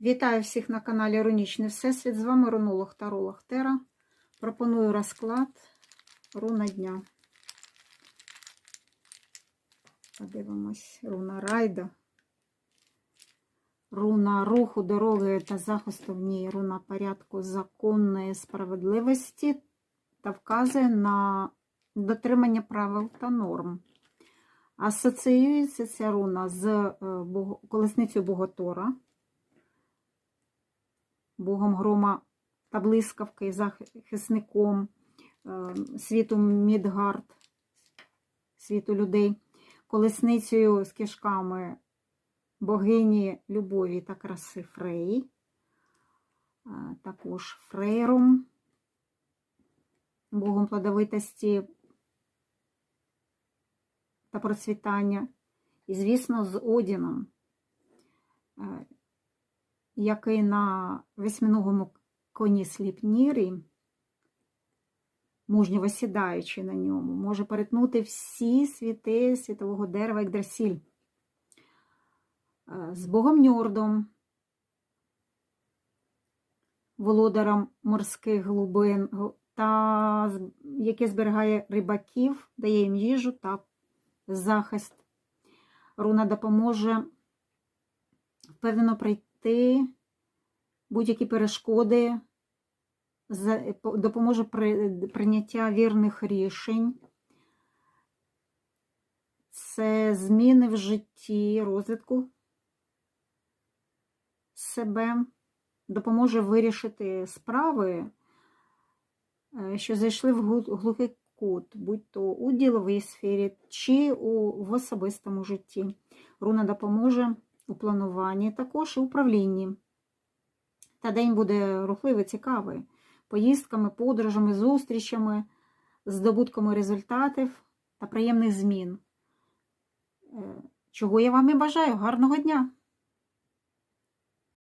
Вітаю всіх на каналі Рунічний Всесвіт. З вами рунолог Таролог Тера. Пропоную розклад руна дня. Подивимось, руна райда. Руна руху, дороги та захисту в ній, руна порядку законної справедливості та вказує на дотримання правил та норм. Асоціюється ця руна з е, колесницею Боготора, Богом грома та блискавки, захисником е, світу Мідгард, світу людей, колесницею з кишками богині любові та краси Фрей, е, також Фрейром, Богом плодовитості та процвітання, і, звісно, з Одіном, е, який на восьминогому коні Сліпнірі, мужньо сідаючи на ньому, може перетнути всі світи світового дерева Йгдрасіль. Е, З Богом Ньордом, володарем морських глибин, та яке зберігає рибаків, дає їм їжу та захист. Руна допоможе впевнено пройти будь-які перешкоди, допоможе при прийняття вірних рішень. Це зміни в житті, розвитку себе, допоможе вирішити справи, е, що зайшли в глухий кут, будь то у діловій сфері чи у, в особистому житті. Руна допоможе у плануванні, також і управлінні. Та день буде рухливий, цікавий, поїздками, подорожами, зустрічами, здобутками результатів та приємних змін. Е, Чого я вам і бажаю. Гарного дня!